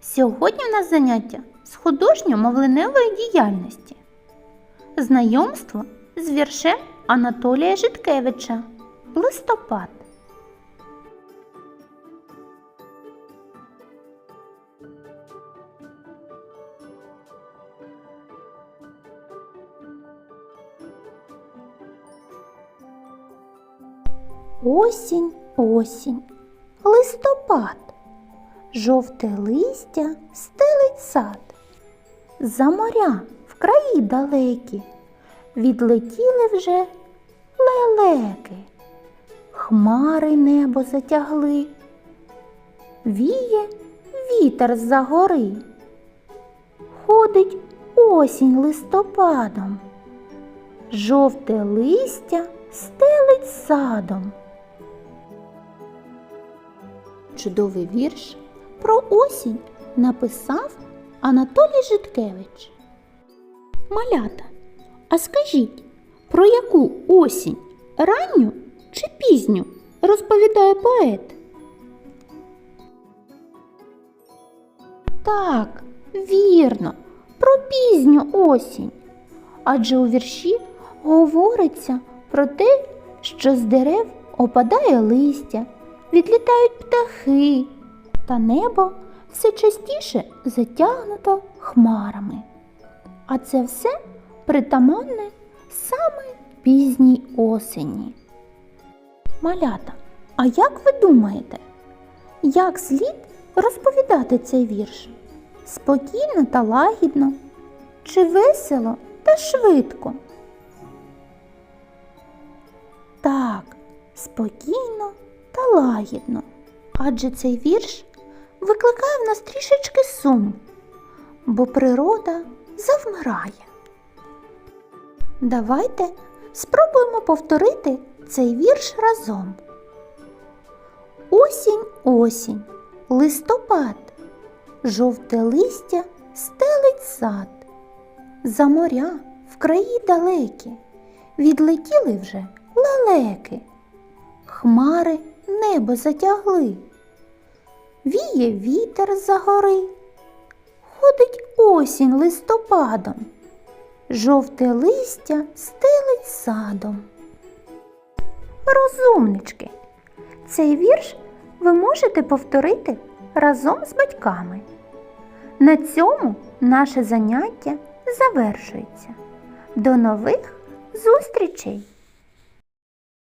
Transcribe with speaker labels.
Speaker 1: Сьогодні в нас заняття з художньо-мовленевої діяльності. Знайомство з віршем Анатолія Житкевича Листопад. Осінь, осінь, листопад, жовте листя стелить сад. За моря в краї далекі відлетіли вже лелеки, хмари небо затягли, віє вітер з-за гори, ходить осінь листопадом, жовте листя стелить садом. Чудовий вірш про осінь написав Анатолій Житкевич. Малята, а скажіть, про яку осінь ранню чи пізню розповідає поет? Так, вірно, про пізню осінь. Адже у вірші говориться про те, що з дерев опадає листя, відлітають птахи, та небо все частіше затягнуто хмарами. А це все притаманне саме пізній осені. Малята, а як ви думаєте, як слід розповідати цей вірш? Спокійно та лагідно, чи весело та швидко? Так, спокійно та лагідно. Адже цей вірш викликає в нас трішечки сум, бо природа завмирає. Давайте спробуємо повторити цей вірш разом. Осінь, осінь, листопад, жовте листя стелить сад. За моря в краї далекі відлетіли вже лелеки, хмари небо затягли, віє вітер за гори, ходить осінь листопадом, жовте листя стелить садом. Розумнички, цей вірш ви можете повторити разом з батьками. На цьому наше заняття завершується. До нових зустрічей!